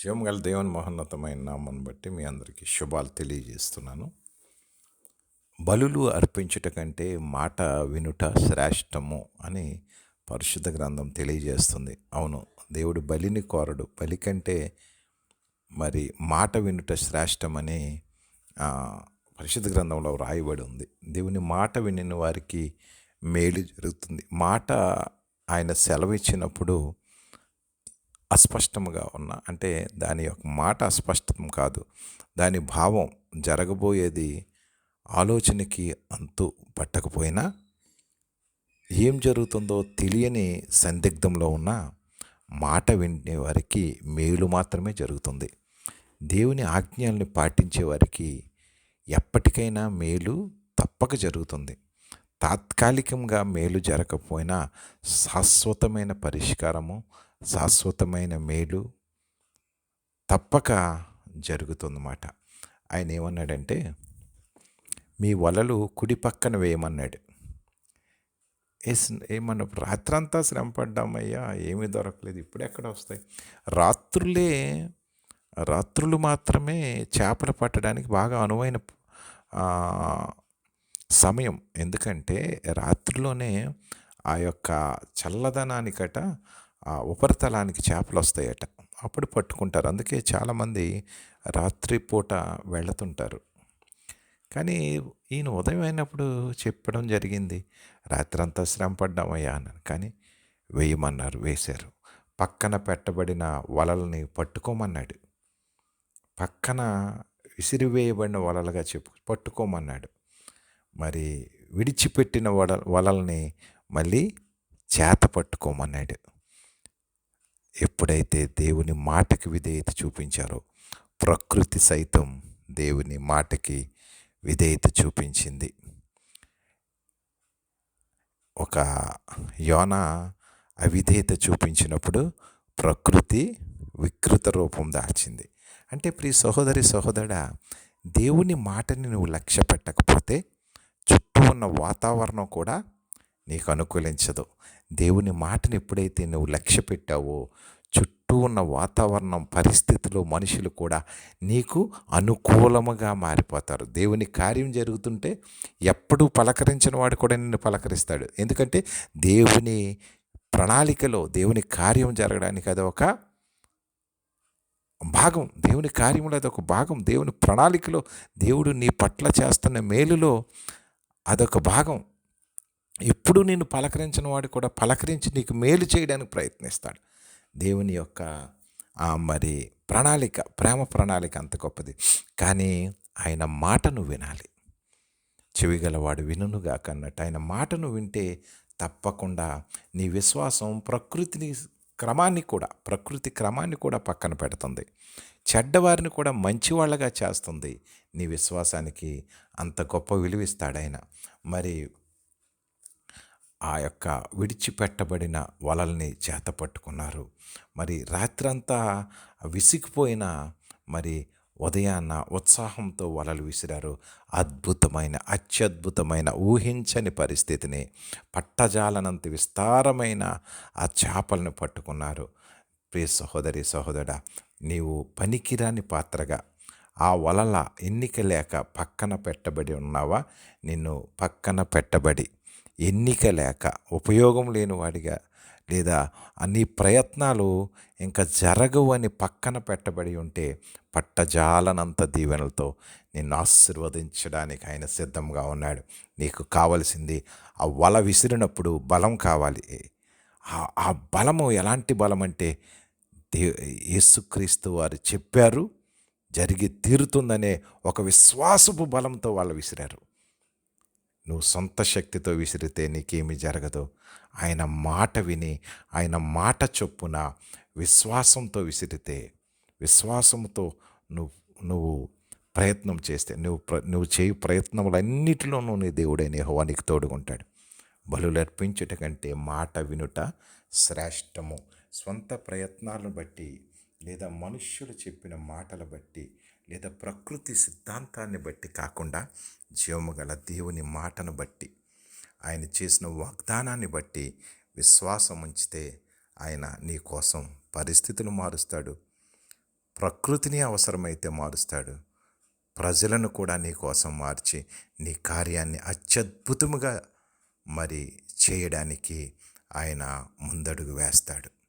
జీవం గల దేవుని మహోన్నతమైన నామను బట్టి మీ అందరికీ శుభాలు తెలియజేస్తున్నాను. బలులు అర్పించుట కంటే మాట వినుట శ్రేష్టము అని పరిశుద్ధ గ్రంథం తెలియజేస్తుంది. అవును దేవుడు బలిని కోరడు. బలి కంటే మరి మాట వినుట శ్రేష్టమని పరిశుద్ధ గ్రంథంలో వ్రాయబడి ఉంది. దేవుని మాట వినిన వారికి మేలు జరుగుతుంది. మాట ఆయన సెలవిచ్చినప్పుడు అస్పష్టముగా ఉన్న. అంటే దాని యొక్క మాట అస్పష్టం కాదు. దాని భావం జరగబోయేది ఆలోచనకి అంతు పట్టకపోయినా ఏం జరుగుతుందో తెలియని సందిగ్ధంలో ఉన్న మాట వినే వారికి మేలు మాత్రమే జరుగుతుంది. దేవుని ఆజ్ఞల్ని పాటించే వారికి ఎప్పటికైనా మేలు తప్పక జరుగుతుంది. తాత్కాలికంగా మేలు జరగకపోయినా శాశ్వతమైన పరిష్కారము శాశ్వతమైన మేలు తప్పక జరుగుతుందన్నమాట. ఆయన ఏమన్నాడంటే మీ వలలు కుడి పక్కన వేయమన్నాడు. ఏమన్నా రాత్రంతా శ్రమ పడ్డామయ్యా ఏమీ దొరకలేదు ఇప్పుడు ఎక్కడ వస్తాయి. రాత్రులే రాత్రులు మాత్రమే చేపలు పట్టడానికి బాగా అనువైన సమయం. ఎందుకంటే రాత్రిలోనే ఆ యొక్క చల్లదనానికట ఆ ఉపరితలానికి చేపలు వస్తాయట అప్పుడు పట్టుకుంటారు. అందుకే చాలామంది రాత్రిపూట వెళుతుంటారు. కానీ ఈయన ఉదయం అయినప్పుడు చెప్పడం జరిగింది. రాత్రంతా శ్రమ పడ్డామయ్యా అన్నాను. కానీ వేయమన్నారు వేశారు. పక్కన పెట్టబడిన వలల్ని పట్టుకోమన్నాడు. పక్కన విసిరివేయబడిన వలలుగా చెప్పు పట్టుకోమన్నాడు. మరి విడిచిపెట్టిన వల వలల్ని మళ్ళీ చేత పట్టుకోమన్నాడు. ఎప్పుడైతే దేవుని మాటకి విధేయత చూపించారో ప్రకృతి సైతం దేవుని మాటకి విధేయత చూపించింది. ఒక యోన అవిధేయత చూపించినప్పుడు ప్రకృతి వికృత రూపం దాల్చింది అంటే ప్రియ సహోదరి సహోదరా దేవుని మాటని నువ్వు లక్ష్య పెట్టకపోతే చుట్టూ ఉన్న వాతావరణం కూడా నీకు అనుకూలించదు. దేవుని మాటని ఎప్పుడైతే నువ్వు లక్ష్య పెట్టావో చుట్టూ ఉన్న వాతావరణం పరిస్థితులు మనుషులు కూడా నీకు అనుకూలముగా మారిపోతారు. దేవుని కార్యం జరుగుతుంటే ఎప్పుడూ పలకరించిన వాడు కూడా నిన్ను పలకరిస్తాడు. ఎందుకంటే దేవుని ప్రణాళికలో దేవుని కార్యం జరగడానికి అది ఒక భాగం. దేవుని కార్యంలో అది ఒక భాగం. దేవుని ప్రణాళికలో దేవుడు నీ పట్ల చేస్తున్న మేలులో అదొక భాగం. ఎప్పుడు నేను పలకరించిన వాడు కూడా పలకరించి నీకు మేలు చేయడానికి ప్రయత్నిస్తాడు. దేవుని యొక్క ఆ మరి ప్రణాళిక ప్రేమ ప్రణాళిక అంత గొప్పది. కానీ ఆయన మాటను వినాలి. చెవిగలవాడు వినునుగా కన్నట్టు ఆయన మాటను వింటే తప్పకుండా నీ విశ్వాసం ప్రకృతిని క్రమాన్ని కూడా ప్రకృతి క్రమాన్ని కూడా పక్కన పెడుతుంది. చెడ్డవారిని కూడా మంచివాళ్ళగా చేస్తుంది. నీ విశ్వాసానికి అంత గొప్ప విలువిస్తాడు ఆయన మరి ఆ యొక్క విడిచిపెట్టబడిన వలల్ని చేత పట్టుకున్నారు. మరి రాత్రంతా విసిగిపోయిన మరి ఉదయాన్న ఉత్సాహంతో వలలు విసిరారు. అద్భుతమైన అత్యద్భుతమైన ఊహించని పరిస్థితిని పట్టజాలనంత విస్తారమైన ఆ చేపలను పట్టుకున్నారు. ప్రియ సహోదరి సహోదరా నీవు పనికిరాని పాత్రగా ఆ వలల ఎన్నిక లేక పక్కన పెట్టబడి ఉన్నావా? నిన్ను పక్కన పెట్టబడి ఎన్నిక లేక ఉపయోగం లేనివాడిగా లేదా అన్ని ప్రయత్నాలు ఇంకా జరగవు అని పక్కన పెట్టబడి ఉంటే పట్టజాలనంత దీవెనలతో నిన్ను ఆశీర్వదించడానికి ఆయన సిద్ధంగా ఉన్నాడు. నీకు కావలసింది ఆ వల విసిరినప్పుడు బలం కావాలి. ఆ- ఆ బలము ఎలాంటి బలం అంటే దే యేసుక్రీస్తు వారు చెప్పారు జరిగి తీరుతుందనే ఒక విశ్వాసపు బలంతో వాళ్ళు విసిరారు. నువ్వు సొంత శక్తితో విసిరితే నీకేమి జరగదు. ఆయన మాట విని ఆయన మాట చొప్పున విశ్వాసంతో విసిరితే విశ్వాసంతో నువ్వు నువ్వు ప్రయత్నం చేస్తే నువ్వు ప్ర- నువ్వు చేయు ప్రయత్నములన్నిటిలోనూ నీ దేవుడైన యెహోవా నీకు తోడుకుంటాడు బలులు అర్పించుట కంటే మాట వినుట శ్రేష్టము. స్వంత ప్రయత్నాలను బట్టి లేదా మనుష్యులు చెప్పిన మాటల బట్టి లేదా ప్రకృతి సిద్ధాంతాన్ని బట్టి కాకుండా జీవము గల దేవుని మాటను బట్టి ఆయన చేసిన వాగ్దానాన్ని బట్టి విశ్వాసం ఉంచితే ఆయన నీ కోసం పరిస్థితులు మారుస్తాడు ప్రకృతిని అవసరమైతే మారుస్తాడు ప్రజలను కూడా నీ కోసం మార్చి నీ కార్యాన్ని అత్యద్భుతముగా మరి చేయడానికి ఆయన ముందడుగు వేస్తాడు.